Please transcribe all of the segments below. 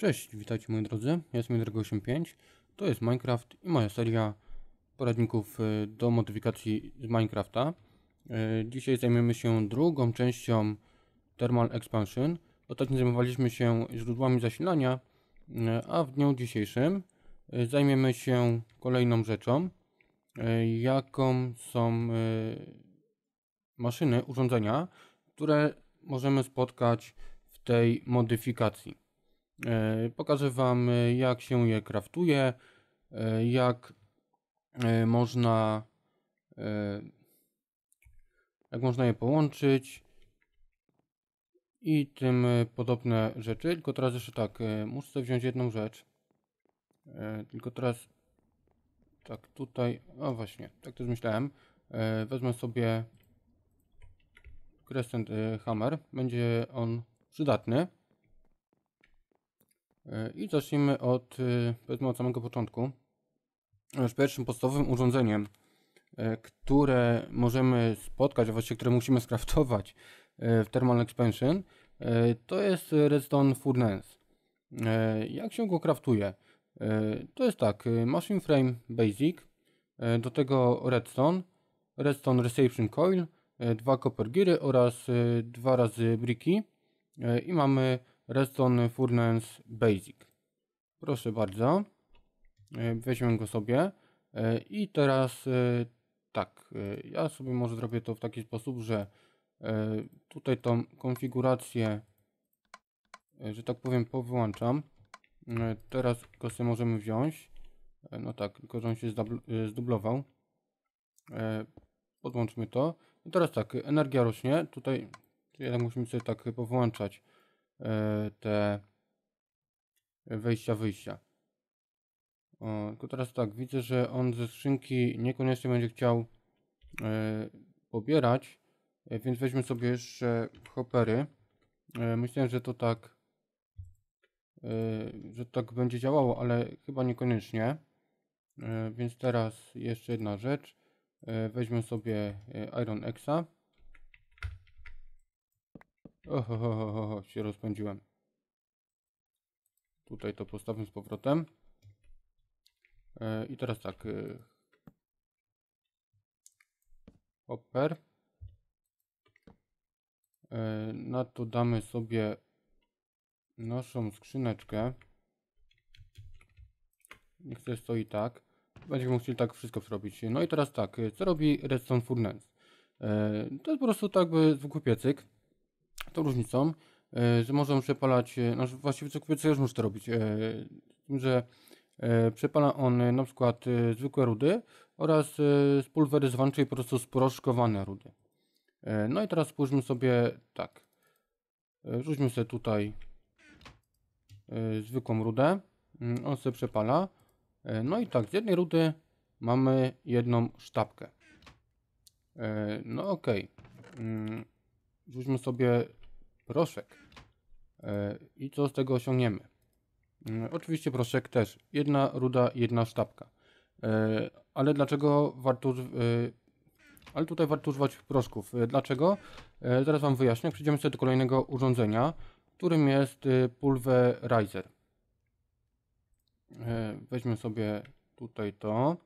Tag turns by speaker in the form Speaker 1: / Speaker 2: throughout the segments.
Speaker 1: Cześć, witajcie moi drodzy, ja jestem Midrego85, to jest Minecraft i moja seria poradników y, do modyfikacji z Minecrafta. Y, Dzisiaj zajmiemy się drugą częścią Thermal Expansion. Ostatnio zajmowaliśmy się źródłami zasilania, y, a w dniu dzisiejszym zajmiemy się kolejną rzeczą, jaką są maszyny, urządzenia, które możemy spotkać w tej modyfikacji. E, Pokażę Wam, e, jak się je kraftuje, e, jak można, jak można je połączyć i tym podobne rzeczy. Tylko teraz jeszcze tak, muszę wziąć jedną rzecz. Tylko teraz, tak tutaj, o właśnie, tak też myślałem. Wezmę sobie Crescent Hammer, będzie on przydatny. E, I zacznijmy od, e, powiedzmy od samego początku. Już pierwszym podstawowym urządzeniem, e, które możemy spotkać, a właściwie które musimy skraftować w Thermal Expansion, to jest Redstone Furnace. Jak się go kraftuje? To jest tak, Machine Frame Basic, do tego Redstone, Redstone Reception Coil, dwa Copper Geary oraz dwa razy Bricky e, i mamy Redstone Furnace Basic. Proszę bardzo. E, Weźmiemy go sobie. E, I teraz e, tak, ja sobie może zrobię to w taki sposób, że tutaj tą konfigurację, że tak powiem, powyłączam. Teraz go sobie możemy wziąć. No tak, tylko że on się zdublował. Podłączmy to. I teraz tak, energia rośnie. Tutaj jednak musimy sobie tak powyłączać te wejścia, wyjścia. O, tylko teraz tak, widzę, że on ze skrzynki niekoniecznie będzie chciał e, pobierać, e, więc weźmy sobie jeszcze hoppery. E, myślałem, że to tak, że tak będzie działało, ale chyba niekoniecznie. Więc teraz jeszcze jedna rzecz. Weźmy sobie Iron Exa. Oho, ho, ho, ho, ho, się rozpędziłem. Tutaj to postawmy z powrotem. E, I teraz tak. e, Hopper. E, Na to damy sobie naszą skrzyneczkę. Niech to stoi tak. Będziemy musieli tak wszystko zrobić. No i teraz tak, co robi Redstone Furnace? To jest po prostu tak by zwykły piecyk. Tą różnicą, e, że możemy przepalać, e, no właściwie co piecyk już może to robić, e, tym, że przepala on na przykład zwykłe rudy oraz spulweryzowane, czyli po prostu sproszkowane rudy. No i teraz spójrzmy sobie tak. Rzućmy sobie tutaj zwykłą rudę. Mm, On sobie przepala. No i tak, z jednej rudy mamy jedną sztabkę. No okej. Mm, Rzućmy sobie proszek. E, I co z tego osiągniemy? Mm, Oczywiście proszek też. Jedna ruda, jedna sztabka. E, Ale dlaczego warto e, ale tutaj warto używać proszków. E, Dlaczego? E, Zaraz Wam wyjaśnię. Przejdziemy sobie do kolejnego urządzenia, którym jest e, pulverizer. E, Weźmy sobie tutaj to.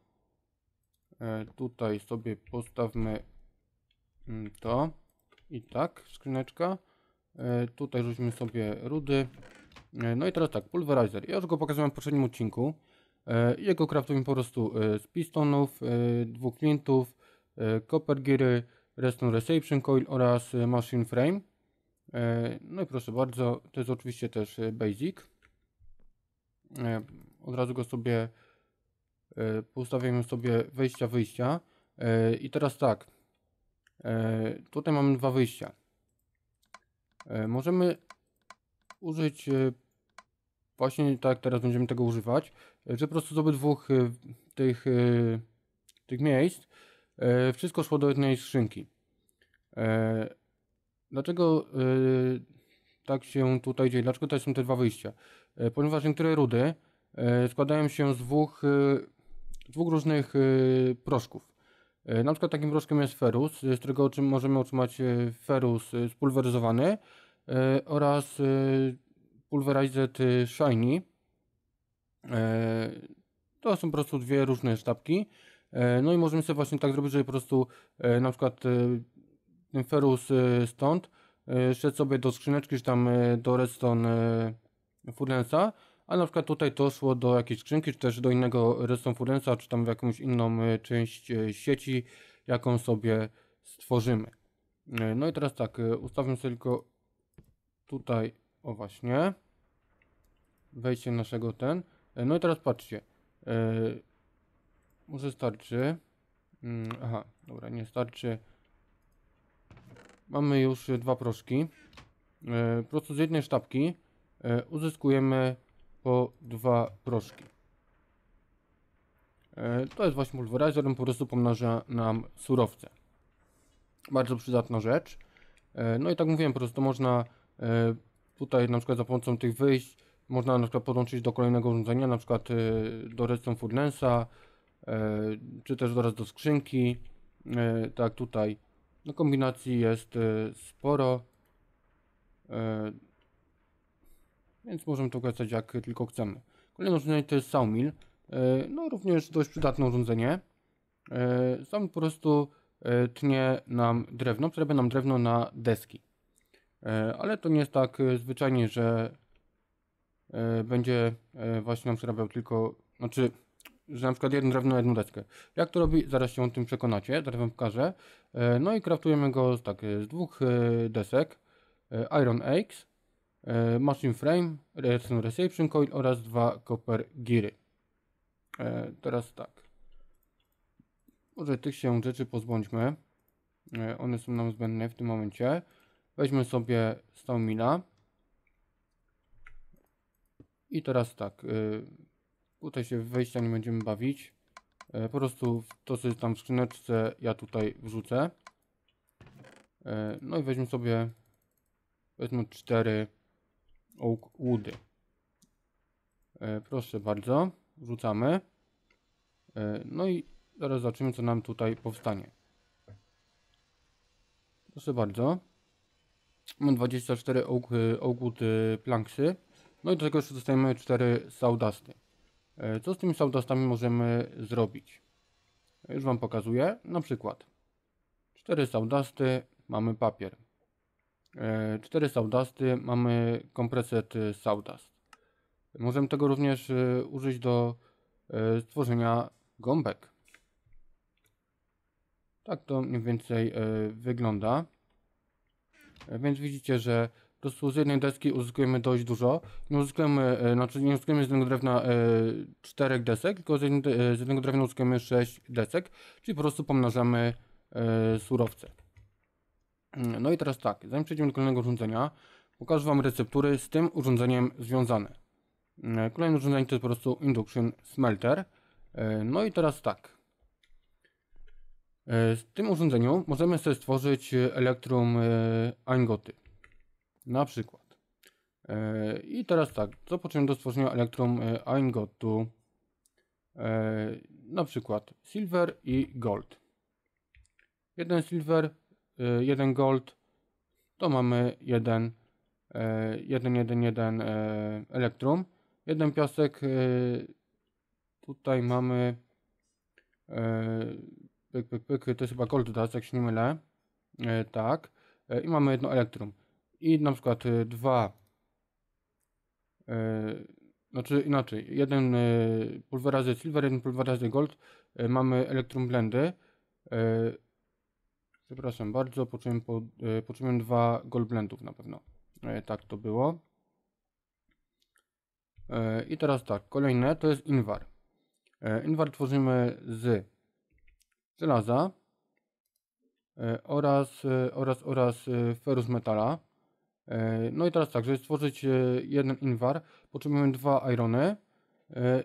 Speaker 1: E, Tutaj sobie postawmy mm, to. I tak, skrzyneczka. E, Tutaj rzućmy sobie rudy. E, No i teraz tak, pulverizer. Ja już go pokazałem w poprzednim odcinku. E, Jego kraftujemy po prostu z pistonów, dwóch flintów, e, copper geary, redstone reception coil oraz machine frame. No i proszę bardzo, to jest oczywiście też basic. Od razu go sobie postawimy sobie wejścia, wyjścia. I teraz tak, tutaj mamy dwa wyjścia. E, Możemy użyć e, właśnie tak, teraz będziemy tego używać, e, że po prostu z obydwóch tych, tych miejsc wszystko szło do jednej skrzynki. Dlaczego tak się tutaj dzieje? Dlaczego tutaj są te dwa wyjścia? Ponieważ niektóre rudy składają się z dwóch, dwóch różnych proszków. E, Na przykład takim proszkiem jest ferus, z którego możemy otrzymać e, ferus e, spulweryzowany oraz Pulverized Shiny. To są po prostu dwie różne sztabki. No i możemy sobie właśnie tak zrobić, że po prostu na przykład ten ferus stąd szedł sobie do skrzyneczki, czy tam do redstone furnace'a, a na przykład tutaj to szło do jakiejś skrzynki, czy też do innego redstone furnace'a, czy tam w jakąś inną e, część e, sieci, jaką sobie stworzymy. E, No i teraz tak, ustawmy sobie tylko tutaj, o właśnie, wejście naszego ten. No i teraz patrzcie, może starczy. Mm, Aha, dobra, nie starczy. Mamy już dwa proszki. Po prostu z jednej sztabki uzyskujemy po dwa proszki. E, To jest właśnie pulverizer, po prostu pomnaża nam surowce. Bardzo przydatna rzecz. E, No i tak mówiłem, po prostu można e, tutaj na przykład za pomocą tych wyjść można na przykład podłączyć do kolejnego urządzenia, na przykład do redstone furnace'a, czy też teraz do skrzynki. Tak tutaj no kombinacji jest sporo. Więc możemy to korzystać jak tylko chcemy. Kolejne urządzenie to jest Sawmill. E, No również dość przydatne urządzenie. E, Sawmill po prostu e, tnie nam drewno, przerabia nam drewno na deski. Ale to nie jest tak zwyczajnie, że będzie właśnie nam przerabiał tylko, znaczy, że na przykład jedno drewno na jedną deskę. Jak to robi, zaraz się o tym przekonacie, zaraz wam pokażę. No i kraftujemy go tak, z dwóch desek, Iron Axe, e, Machine Frame, Redstone Reception Coil oraz dwa Copper Geary. E, Teraz tak. Może tych się rzeczy pozbądźmy. E, One są nam zbędne w tym momencie. Weźmy sobie Stałmila. I teraz tak. Tutaj się wejścia nie będziemy bawić. E, Po prostu to, co jest tam w skrzyneczce, ja tutaj wrzucę. E, No i weźmy sobie Weźmy cztery oak woody. E, Proszę bardzo. Wrzucamy. E, No i zaraz zobaczymy, co nam tutaj powstanie. Proszę bardzo. Mamy 24 oak, oak wood y, planksy. No i do tego jeszcze dostajemy 4 sawdusty. E, Co z tymi sawdustami możemy zrobić? E, Już Wam pokazuję. Na przykład 4 sawdusty, mamy papier. 4 sawdusty, mamy kompreset y, sawdust. Możemy tego również y, użyć do y, stworzenia gąbek. Tak to mniej więcej y, wygląda. E, Więc widzicie, że po prostu z jednej deski uzyskujemy dość dużo. Nie uzyskujemy, e, znaczy nie uzyskujemy z jednego drewna e, czterech desek, tylko z, e, jednego drewna uzyskujemy 6 desek, czyli po prostu pomnażamy e, surowce. No i teraz tak, zanim przejdziemy do kolejnego urządzenia, pokażę Wam receptury z tym urządzeniem związane. Mm, Kolejne urządzenie to jest po prostu Induction Smelter. E, No i teraz tak. E, Z tym urządzeniu możemy sobie stworzyć e, elektrum e, ingoty. Na przykład. E, I teraz tak, co potrzebujemy do stworzenia elektrum e, ingotu? E, Na przykład silver i gold. Jeden silver, e, jeden gold, to mamy jeden, e, jeden, jeden, jeden e, elektrum. Jeden piasek, e, tutaj mamy e, pyk, pyk, pyk, to jest chyba gold dust, jak się nie mylę. Tak. I mamy jedno elektrum. I na przykład dwa, znaczy inaczej, jeden pulverizer silver, jeden pulverizer gold, mamy elektrum blendy. Przepraszam bardzo, poczułem, po, e, poczułem dwa na pewno. E, tak to było. E, I teraz tak, kolejne to jest inwar. Inwar tworzymy z żelaza oraz, oraz, oraz ferrous metala. No i teraz tak, żeby stworzyć jeden inwar, potrzebujemy dwa irony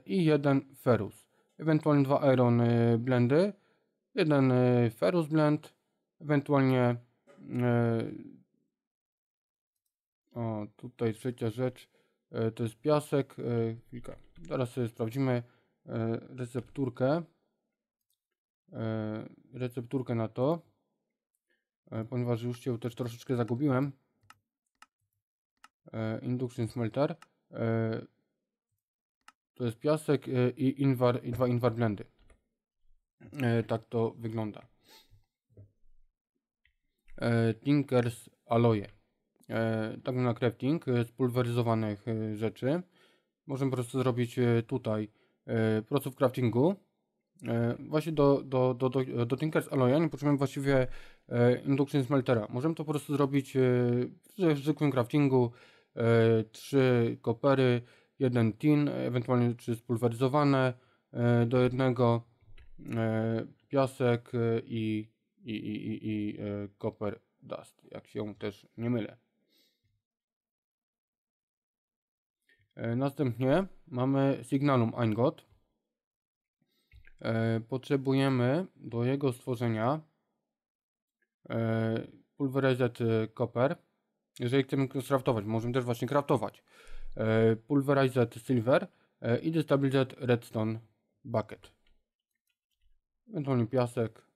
Speaker 1: i jeden ferrous. Ewentualnie dwa iron blendy, jeden ferrous blend, ewentualnie e, o, tutaj trzecia rzecz, e, to jest piasek. e, Chwilkę, zaraz sobie sprawdzimy e, recepturkę. E, recepturkę na to, e, ponieważ już się też troszeczkę zagubiłem. e, Induction Smelter. E, to jest piasek e, i inwar i dwa inwar blendy. E, tak to wygląda. E, Tinkers Alloye. E, tak na crafting e, spulweryzowanych rzeczy. Możemy po prostu zrobić tutaj e, proces craftingu. Właśnie do, do, do, do, do Tinkers Alloya nie potrzebujemy właściwie Induction Smeltera. Możemy to po prostu zrobić w zwykłym craftingu. Trzy kopery, jeden tin, ewentualnie trzy spulweryzowane do jednego piasek i, i, i, i, i e, copper dust, jak się też nie mylę. E, Następnie mamy Signalum Eingot. E, Potrzebujemy do jego stworzenia Pulverized Copper. Jeżeli chcemy craftować, możemy też właśnie craftować. Pulverized Silver i Destabilized Redstone Bucket. Ewentualnie piasek.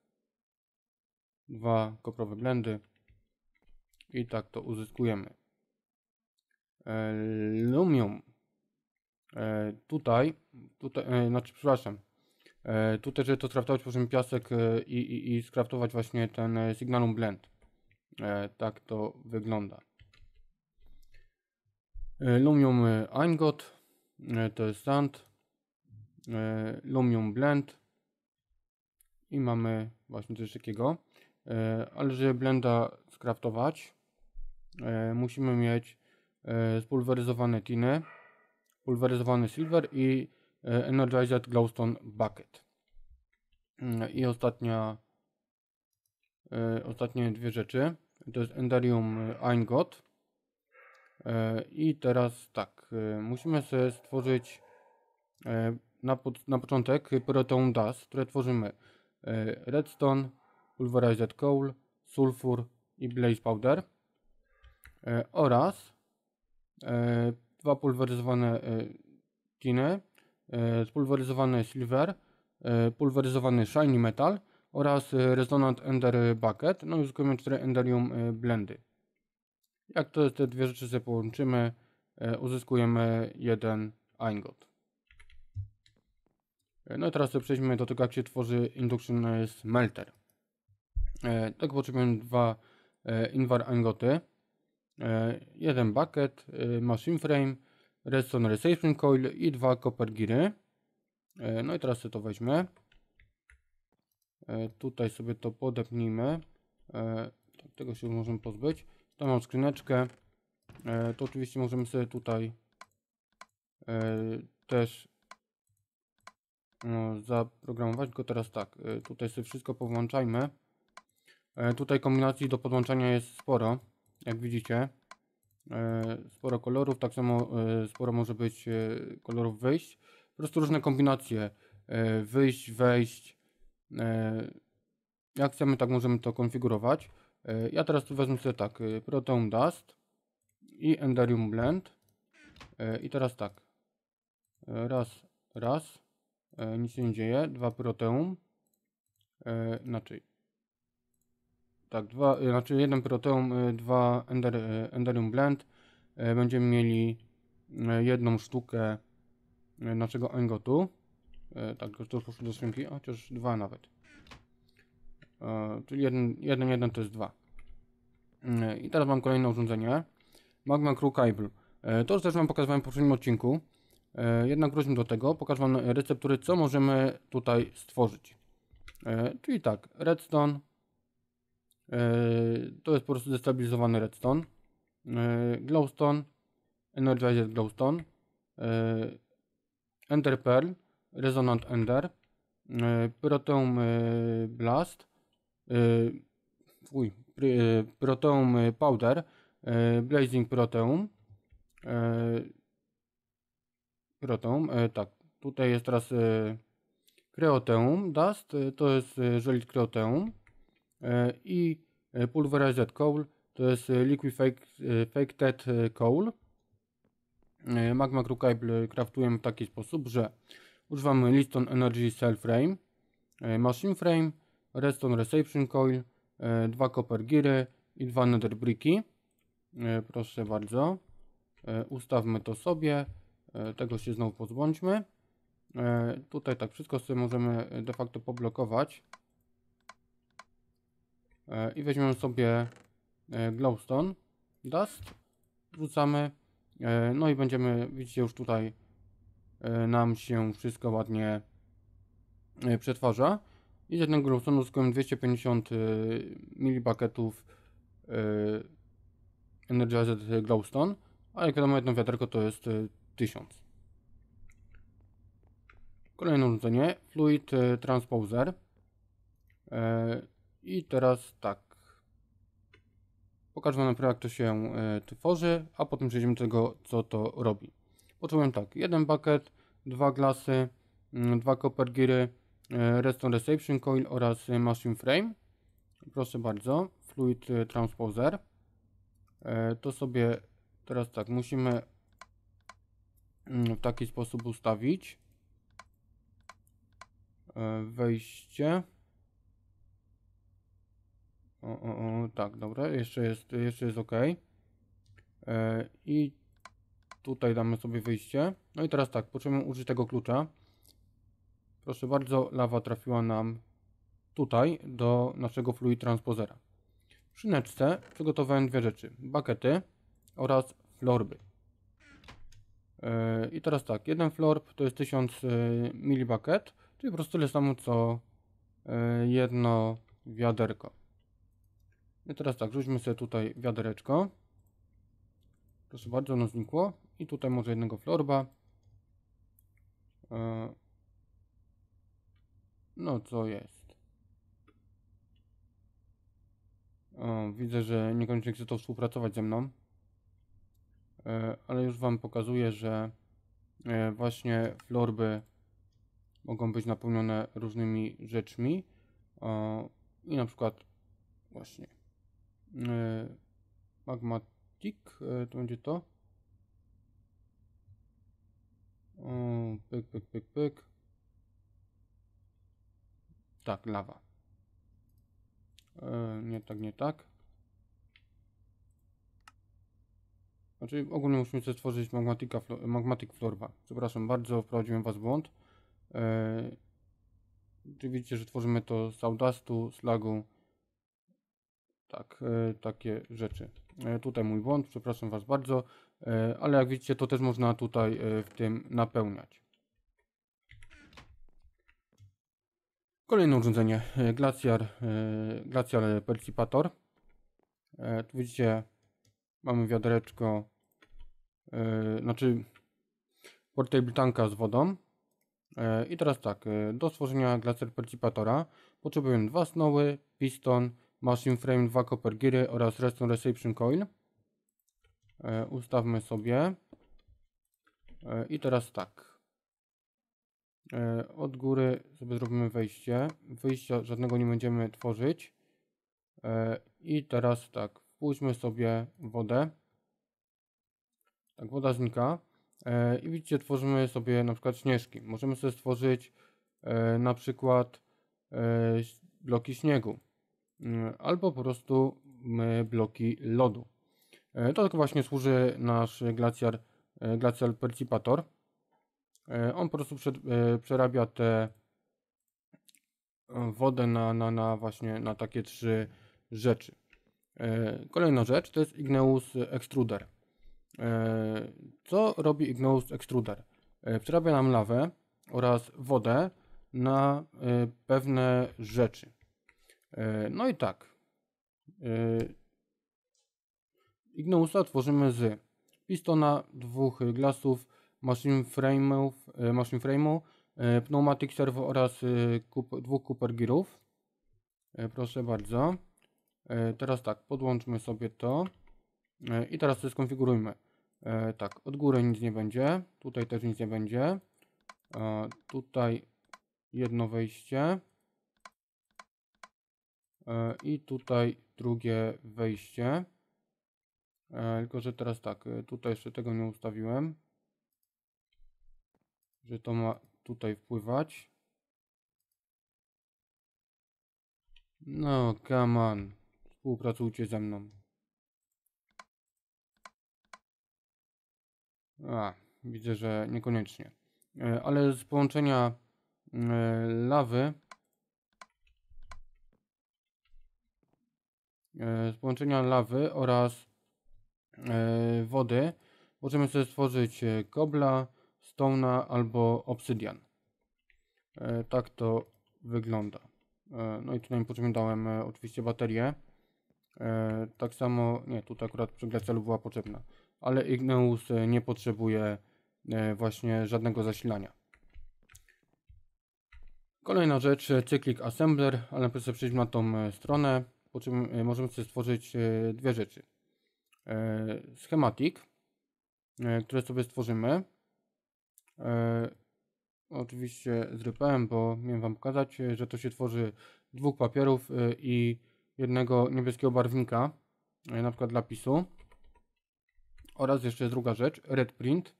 Speaker 1: Dwa koprowe blendy. I tak to uzyskujemy. E, Lumium. E, tutaj, tutaj, e, znaczy przepraszam. Tutaj, żeby to skraftować, możemy piasek i, i, i skraftować właśnie ten Signalum Blend. Tak to wygląda. Lumium Eingot, to jest sand. Lumium Blend. I mamy właśnie coś takiego. Ale żeby blenda skraftować, e, musimy mieć e, spulweryzowane tiny, pulweryzowany silver i e, energized glowstone bucket. Mm, I ostatnia, ostatnie dwie rzeczy, to jest enderium eingot. I teraz tak, musimy sobie stworzyć na, na początek proteum dust, które tworzymy redstone, pulverized coal, sulfur i blaze powder e, oraz e, dwa pulweryzowane e, tiny, spulweryzowany silver, e, pulweryzowany shiny metal oraz resonant ender bucket. No i uzyskujemy cztery enderium blendy. Jak to te dwie rzeczy sobie połączymy, uzyskujemy jeden eingot. E, No i teraz przejdźmy do tego, jak się tworzy induction smelter. E, tak potrzebujemy dwa e, invar eingoty, e, jeden bucket, e, machine frame, redstone reception coil i dwa copper. E, no i teraz sobie to weźmy. Tutaj sobie to podepnijmy. Tak, tego się możemy pozbyć. Tu mam skrzyneczkę. To oczywiście możemy sobie tutaj też no, zaprogramować, tylko teraz tak, tutaj sobie wszystko powłączajmy. E, tutaj kombinacji do podłączania jest sporo, jak widzicie. E, sporo kolorów, tak samo e, sporo może być kolorów wyjść. Po prostu różne kombinacje wyjść, wejść. Jak chcemy, tak możemy to konfigurować. Ja teraz tu wezmę sobie tak, Proteum Dust i Enderium Blend. I teraz tak, raz, raz, nic się nie dzieje, dwa Proteum, znaczy, tak, dwa, e, znaczy jeden Proteum, e, dwa Ender, e, Enderium Blend, będziemy mieli jedną sztukę naszego engotu, tak, to poszło do skrzynki, chociaż dwa nawet. Czyli jeden, jeden, jeden to jest dwa. I teraz mam kolejne urządzenie. Magma Crew Cable. To już też Wam pokazywałem w poprzednim odcinku. Jednak wróćmy do tego. Pokażę Wam receptury, co możemy tutaj stworzyć. Czyli tak, redstone. E, to jest po prostu destabilizowany redstone. E, glowstone. Energized glowstone. E, ender pearl. Resonant ender. Proteum blast. Uj, pry- e, proteum powder. Blazing proteum. Proteum, tak. Tutaj jest teraz kreoteum dust, to jest żelit kreoteum. E, I e, pulverized coal, to jest e, e, coal. Magma Cable craftujemy w taki sposób, że używamy Liston Energy Cell Frame, Machine Frame, Redstone Reception Coil, dwa Copper Giry i dwa Nether Bricky. E, Proszę bardzo. Ustawmy to sobie. Tego się znowu pozbądźmy. Tutaj tak wszystko sobie możemy de facto poblokować. E, I weźmiemy sobie e, glowstone, dust, wrzucamy. E, no i będziemy, widzicie już tutaj nam się wszystko ładnie przetwarza. I z jednego glowstone'u uzyskujemy 250 milibaketów Energized Glowstone, a jak wiadomo jedno wiaderko to jest 1000. Kolejne urządzenie, Fluid Transposer. I teraz tak. Pokażę Wam najpierw jak to się tworzy, a potem przejdziemy do tego co to robi. Potrzebujemy tak, jeden bucket, dwa glasy, mm, dwa copper geary, redstone reception coil oraz machine frame. Proszę bardzo, fluid transposer. To sobie teraz tak, musimy mm, w taki sposób ustawić wejście. O, o, o, tak, dobra, jeszcze jest, jeszcze jest ok. I tutaj damy sobie wyjście. No i teraz tak, potrzebujemy użyć tego klucza. Proszę bardzo, lawa trafiła nam tutaj do naszego fluid transposera. W szyneczce przygotowałem dwie rzeczy, bakety oraz florby. Yy, I teraz tak, jeden florb to jest 1000 yy, milibaket, czyli po prostu tyle samo co yy, jedno wiaderko. I teraz tak, rzućmy sobie tutaj wiadereczko. Proszę bardzo, ono znikło. I tutaj może jednego florba. No co jest? O, widzę, że niekoniecznie chce to współpracować ze mną. E, ale już Wam pokazuję, że e, właśnie florby mogą być napełnione różnymi rzeczmi. I na przykład właśnie e, magmatic, to będzie to. O, pyk, pyk, pyk, pyk. Tak, lawa. E, nie tak, nie tak. Znaczy ogólnie musimy sobie stworzyć magmatica, magmatic florba. Przepraszam bardzo, wprowadziłem Was w błąd. E, czy widzicie, że tworzymy to z saudastu, slagu. Tak, e, takie rzeczy. E, tutaj mój błąd, przepraszam Was bardzo. E, ale jak widzicie, to też można tutaj w tym napełniać. Kolejne urządzenie, Glaciar, Glacial Percipator. Tu widzicie, mamy wiadereczko, znaczy portable tanka z wodą. I teraz tak, do stworzenia Glacial Percipatora potrzebujemy dwa snowy, piston, machine frame, dwa copper geary oraz redstone reception coil. Ustawmy sobie. I teraz tak, E, od góry sobie zrobimy wejście. Wyjścia żadnego nie będziemy tworzyć. E, I teraz tak, wpuśćmy sobie wodę. Tak, woda znika. E, I widzicie, tworzymy sobie na przykład śnieżki. Możemy sobie stworzyć na przykład bloki śniegu. Mm, albo po prostu bloki lodu. To tylko właśnie służy nasz glaciar, glacial percipator. E, on po prostu e, przerabia tę wodę na, na, na właśnie na takie trzy rzeczy. E, kolejna rzecz to jest Igneus Extruder. Co robi Igneus Extruder? Przerabia nam lawę oraz wodę na pewne rzeczy. No i tak. Igneusa tworzymy z pistona, dwóch glasów, machine frame'ów, e, machine frame'u, e, pneumatic servo oraz e, dwóch Cooper Gearów. Proszę bardzo. Teraz tak, podłączmy sobie to i teraz to skonfigurujmy. Tak, od góry nic nie będzie, tutaj też nic nie będzie. Tutaj jedno wejście i tutaj drugie wejście. Tylko, że teraz tak, tutaj jeszcze tego nie ustawiłem że to ma tutaj wpływać. No, come on. Współpracujcie ze mną. A, widzę, że niekoniecznie. E, ale z połączenia e, lawy z połączenia lawy oraz e, wody możemy sobie stworzyć e, kobla, stone'a albo obsydian. E, tak to wygląda. E, no i tutaj potrzebnie dałem e, oczywiście baterię. E, tak samo, nie, tutaj akurat przy glacialu była potrzebna, ale Igneus e, nie potrzebuje e, właśnie żadnego zasilania. Kolejna rzecz, e, cyklik assembler, ale sobie przejdźmy na tą e, stronę, po czym e, możemy sobie stworzyć e, dwie rzeczy. E, Schematic, e, które sobie stworzymy. Oczywiście zrypałem, bo miałem wam pokazać, że to się tworzy dwóch papierów i jednego niebieskiego barwnika, na przykład lapisu. Oraz jeszcze druga rzecz, red print.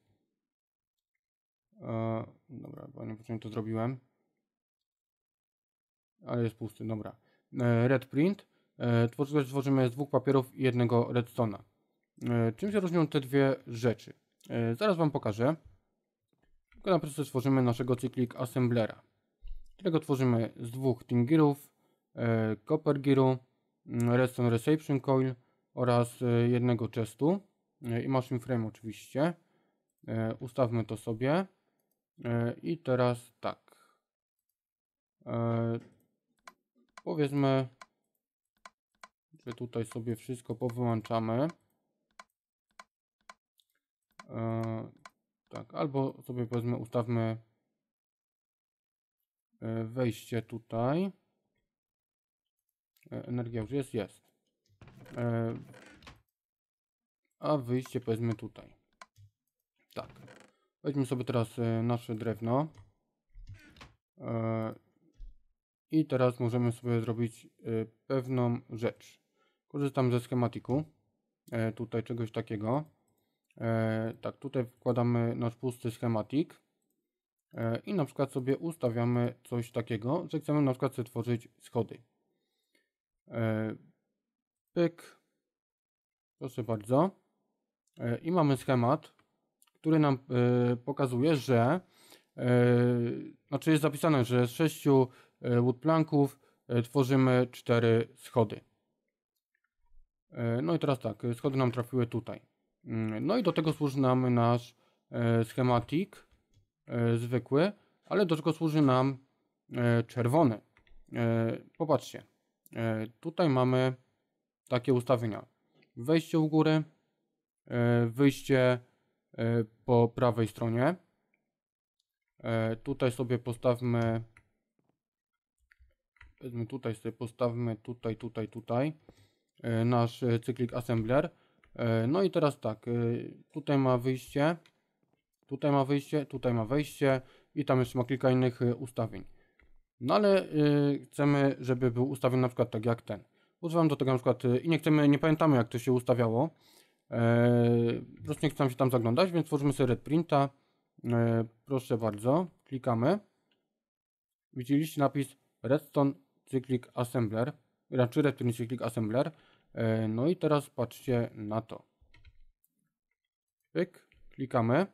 Speaker 1: Dobra, bo nie to zrobiłem. Ale jest pusty, dobra. Red print. E, tworzymy, tworzymy z dwóch papierów i jednego redstone'a. E, czym się różnią te dwie rzeczy? E, zaraz wam pokażę. Tylko najpierw sobie stworzymy naszego cyklik assemblera, którego tworzymy z dwóch tingirów, e, copper gearu, mm, redstone reception coil oraz jednego chestu i machine frame oczywiście. Ustawmy to sobie i teraz tak. Powiedzmy, że tutaj sobie wszystko powyłączamy. E, tak, albo sobie powiedzmy ustawmy e, wejście tutaj. E, Energia już jest, jest. A wyjście powiedzmy tutaj. Tak. Weźmy sobie teraz nasze drewno. I teraz możemy sobie zrobić pewną rzecz. Korzystam ze schematiku. e, Tutaj czegoś takiego. E, tak, tutaj wkładamy nasz pusty schematik e, i na przykład sobie ustawiamy coś takiego, że chcemy na przykład sobie tworzyć schody. E, pyk. Proszę bardzo. E, I mamy schemat, który nam e, pokazuje, że e, znaczy jest zapisane, że z sześciu e, woodplanków e, tworzymy cztery schody. E, no i teraz tak, e, schody nam trafiły tutaj. Mm, No i do tego służy nam nasz e, schematik zwykły, ale do czego służy nam czerwony. Popatrzcie, tutaj mamy takie ustawienia. Wejście u góry, wyjście po prawej stronie. Tutaj sobie postawmy tutaj sobie postawmy tutaj, tutaj, tutaj nasz e, cyklik assembler. E, No i teraz tak, e, tutaj ma wyjście, tutaj ma wyjście, tutaj ma wejście i tam jeszcze ma kilka innych e, ustawień. No ale e, chcemy, żeby był ustawiony na przykład tak jak ten. Używam do tego na przykład e, i nie chcemy, nie pamiętamy jak to się ustawiało. E, Po prostu nie chcemy się tam zaglądać, więc tworzymy sobie red printa. E, Proszę bardzo, klikamy. Widzieliście napis Redstone Cyclic Assembler, raczej Redstone Cyclic Assembler. E, No i teraz patrzcie na to. Pyk, klikamy.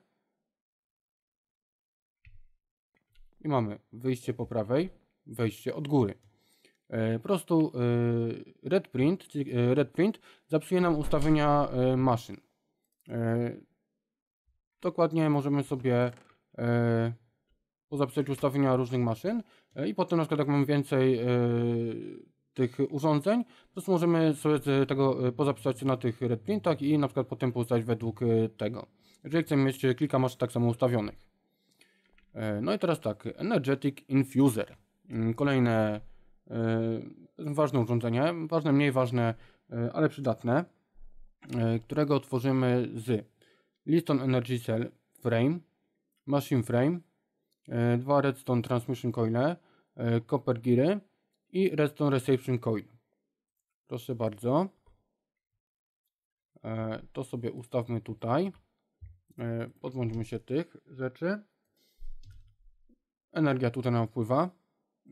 Speaker 1: I mamy wyjście po prawej, wejście od góry. E, Po prostu e, red print, cy- e, red print zapisuje nam ustawienia maszyn. Dokładnie możemy sobie pozapisać ustawienia różnych maszyn i potem na przykład jak mamy więcej tych urządzeń, po prostu możemy sobie tego e, pozapisać na tych red printach i na przykład potem poustawić według e, tego. Jeżeli chcemy mieć e, kilka maszyn tak samo ustawionych. No i teraz tak, Energetic Infuser. Mm, Kolejne ważne urządzenie, ważne, mniej ważne, ale przydatne, którego tworzymy z Liston Energy Cell Frame, Machine Frame, dwa Redstone Transmission Coile, Copper Geary i Redstone Reception Coil. Proszę bardzo. E, To sobie ustawmy tutaj. E, Pozbądźmy się tych rzeczy. Energia tutaj nam wpływa.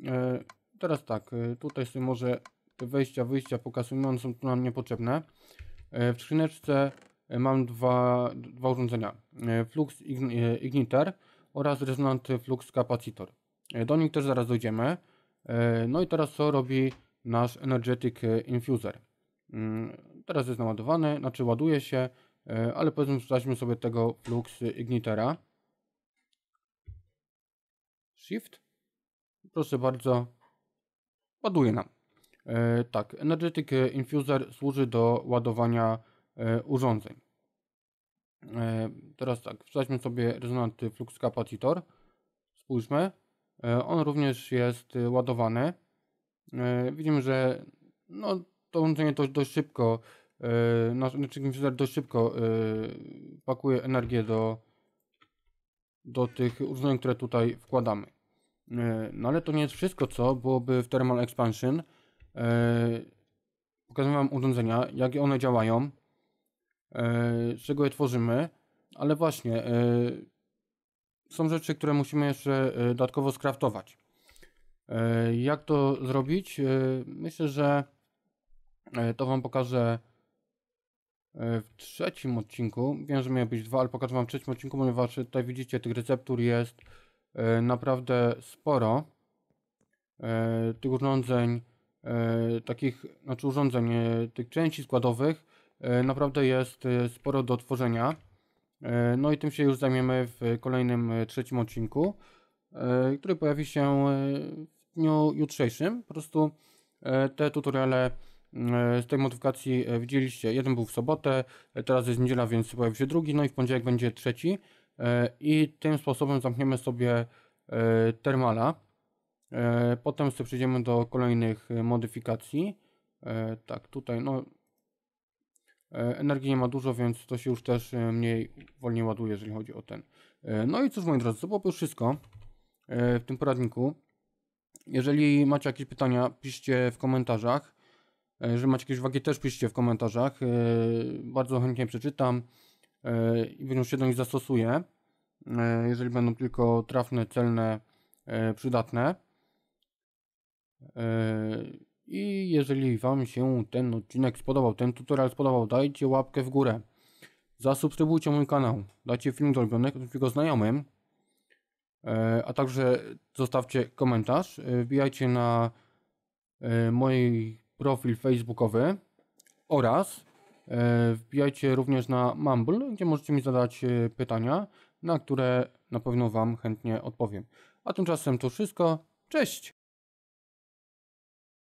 Speaker 1: E, Teraz tak, tutaj sobie może te wejścia, wyjścia pokasujemy, one są tu nam niepotrzebne. W skrzyneczce mam dwa, dwa urządzenia. Flux ign- Igniter oraz Resonant Flux Capacitor. Do nich też zaraz dojdziemy. E, No i teraz co robi nasz Energetic Infuser? Mm, Teraz jest naładowany, znaczy ładuje się, e, ale powiedzmy sprawdźmy sobie tego Flux Ignitera. Shift. Proszę bardzo. Ładuje nam. E, tak, Energetic Infuser służy do ładowania urządzeń. Teraz tak, wstawmy sobie rezonant Flux Capacitor. Spójrzmy. E, on również jest e, ładowany. E, widzimy, że no, to urządzenie dość, dość szybko, e, nasz Energetic Infuser dość szybko pakuje energię do, do tych urządzeń, które tutaj wkładamy. No ale to nie jest wszystko, co byłoby w Thermal Expansion. Pokazuję Wam urządzenia, jak one działają, z czego je tworzymy, ale właśnie są rzeczy, które musimy jeszcze e, dodatkowo skraftować. E, Jak to zrobić? E, Myślę, że to Wam pokażę w trzecim odcinku. Wiem, że miały być dwa, ale pokażę Wam w trzecim odcinku, ponieważ tutaj widzicie, tych receptur jest naprawdę sporo. Tych urządzeń, takich, znaczy urządzeń, tych części składowych naprawdę jest sporo do tworzenia. E, No i tym się już zajmiemy w kolejnym e, trzecim odcinku, e, który pojawi się w dniu jutrzejszym. Po prostu te tutoriale z tej modyfikacji widzieliście. Jeden był w sobotę, teraz jest niedziela, więc pojawi się drugi, no i w poniedziałek będzie trzeci. I tym sposobem zamkniemy sobie termala. Potem sobie przejdziemy do kolejnych modyfikacji. Tak, tutaj no energii nie ma dużo, więc to się już też e, mniej wolniej ładuje, jeżeli chodzi o ten. E, No i cóż moi drodzy, to byłoby już wszystko e, w tym poradniku. Jeżeli macie jakieś pytania, piszcie w komentarzach. E, Jeżeli macie jakieś uwagi, też piszcie w komentarzach. E, Bardzo chętnie przeczytam e, i również się do nich zastosuję. E, Jeżeli będą tylko trafne, celne, e, przydatne. I jeżeli Wam się ten odcinek spodobał, ten tutorial spodobał, dajcie łapkę w górę. Zasubskrybujcie mój kanał, dajcie film do ulubionych jego znajomym, e, a także zostawcie komentarz. E, Wbijajcie na e, mój profil facebookowy oraz wbijajcie również na Mumble, gdzie możecie mi zadać pytania, na które na pewno Wam chętnie odpowiem. A tymczasem to wszystko. Cześć!